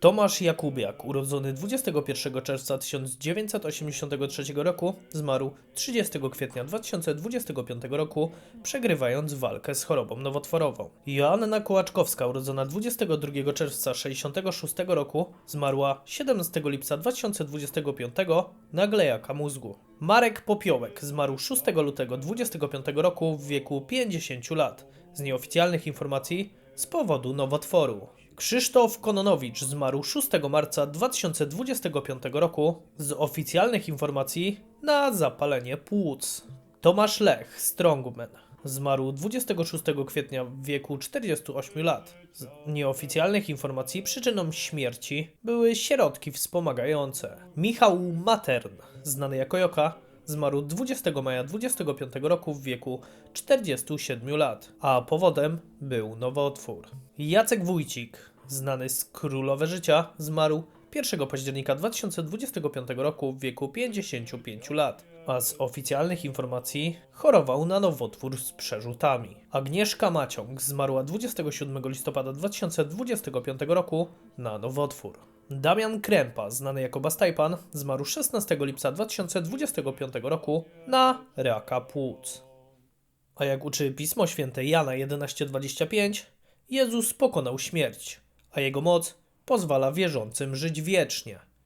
Tomasz Jakubiak, urodzony 21 czerwca 1983 roku, zmarł 30 kwietnia 2025 roku, przegrywając walkę z chorobą nowotworową. Joanna Kołaczkowska, urodzona 22 czerwca 1966 roku, zmarła 17 lipca 2025 na glejaka mózgu. Marek Popiołek zmarł 6 lutego 2025 roku w wieku 50 lat. Z nieoficjalnych informacji z powodu nowotworu. Krzysztof Kononowicz zmarł 6 marca 2025 roku. Z oficjalnych informacji na zapalenie płuc. Tomasz Lech, strongman, zmarł 26 kwietnia w wieku 48 lat. Z nieoficjalnych informacji przyczyną śmierci były środki wspomagające. Michał Matern, znany jako Joka, zmarł 20 maja 25 roku w wieku 47 lat, a powodem był nowotwór. Jacek Wójcik, znany z Królowe Życia, zmarł 1 października 2025 roku w wieku 55 lat, a z oficjalnych informacji chorował na nowotwór z przerzutami. Agnieszka Maciąg zmarła 27 listopada 2025 roku na nowotwór. Damian Krępa, znany jako Bastajpan, zmarł 16 lipca 2025 roku na raka płuc. A jak uczy Pismo Święte Jana 11:25, Jezus pokonał śmierć, a jego moc pozwala wierzącym żyć wiecznie.